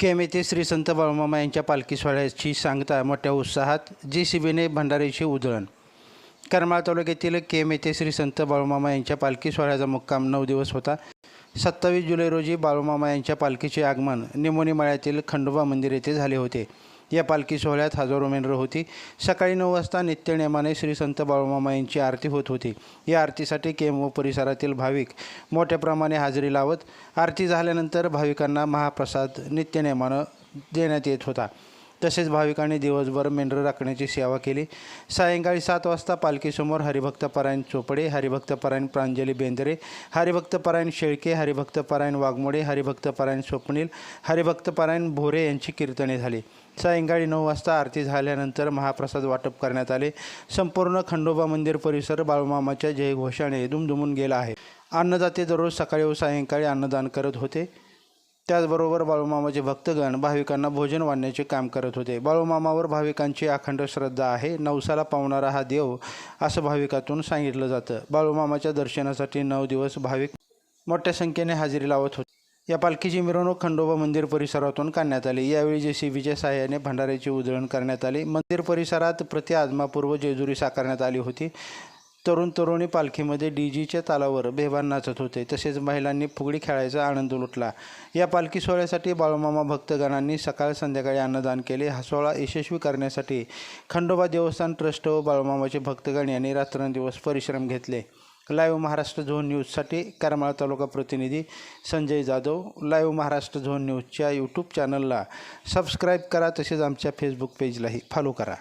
केम येथे श्री संत बाळूमामा यांच्या पालखी सोहळ्याची सांगता मोठ्या उत्साहात जी सी बीने भंडारीची उधळण. करमाळ तालुक्यातील केम येथे श्री संत बाळूमामा यांच्या पालखी सोहळ्याचा मुक्काम नऊ दिवस होता. सत्तावीस जुलै रोजी बाळूमामा यांच्या पालखीचे आगमन निमोनीमाळ्यातील खंडोबा मंदिर येथे झाले होते. या पालखी सोहळ्यात हजारो मेंढरं होती. सकाळी नऊ वाजता नित्यनेमाने श्री संत बाळूमामा यांची आरती होत होती. या आरतीसाठी केम व परिसरातील भाविक मोठ्या प्रमाणे हजेरी लावत आरती झाल्यानंतर भाविकांना महाप्रसाद नित्यनेमानं देण्यात येत होता. तसेच भाविकांनी दिवसभर मेंढरं राखण्याची सेवा केली. सायंकाळी सात वाजता पालखीसमोर हरिभक्तपरायण चोपडे हरिभक्तपरायण प्रांजली बेंदरे हरिभक्तपरायण शेळके हरिभक्तपरायण वाघमोडे हरिभक्तपरायण स्वप्नील हरिभक्तपरायण भोरे यांची कीर्तने झाली. सायंकाळी नऊ वाजता आरती झाल्यानंतर महाप्रसाद वाटप करण्यात आले. संपूर्ण खंडोबा मंदिर परिसर बाळूमामाच्या जयघोषाने दुमदुमून गेला आहे. अन्नदाते दररोज सकाळी व सायंकाळी अन्नदान करत होते. त्याचबरोबर बाळूमामाचे भक्तगण भाविकांना भोजन वाढण्याचे काम करत होते. बाळूमामावर भाविकांची अखंड श्रद्धा आहे. नवसाला पावणारा हा देव असं भाविकातून सांगितलं जातं. बाळूमामाच्या दर्शनासाठी नऊ दिवस भाविक मोठ्या संख्येने हजेरी लावत होते. या पालखीची मिरवणूक खंडोबा मंदिर परिसरातून काढण्यात आली. यावेळी जे सी बीच्या सहाय्याने भंडाऱ्याची उधळण करण्यात आली. मंदिर परिसरात प्रति आजमापूर्व जेजुरी साकारण्यात आली होती. तरुण तरुणी पालखीमध्ये डी जीच्या तालावर बेभान नाचत होते. तसेच महिलांनी फुगडी खेळायचा आनंद लुटला. या पालखी सोहळ्यासाठी बाळूमामा भक्तगणांनी सकाळ संध्याकाळी अन्नदान केले. हा सोहळा यशस्वी करण्यासाठी खंडोबा देवस्थान ट्रस्ट व बाळूमामाचे भक्तगण यांनी रात्रंदिवस परिश्रम घेतले. लाईव्ह महाराष्ट्र झोन न्यूजसाठी करमाळा तालुका प्रतिनिधी संजय जाधव लाईव्ह महाराष्ट्र झोन न्यूजच्या यूट्यूब चॅनलला सबस्क्राईब करा तसेच आमच्या फेसबुक पेजलाही फॉलो करा.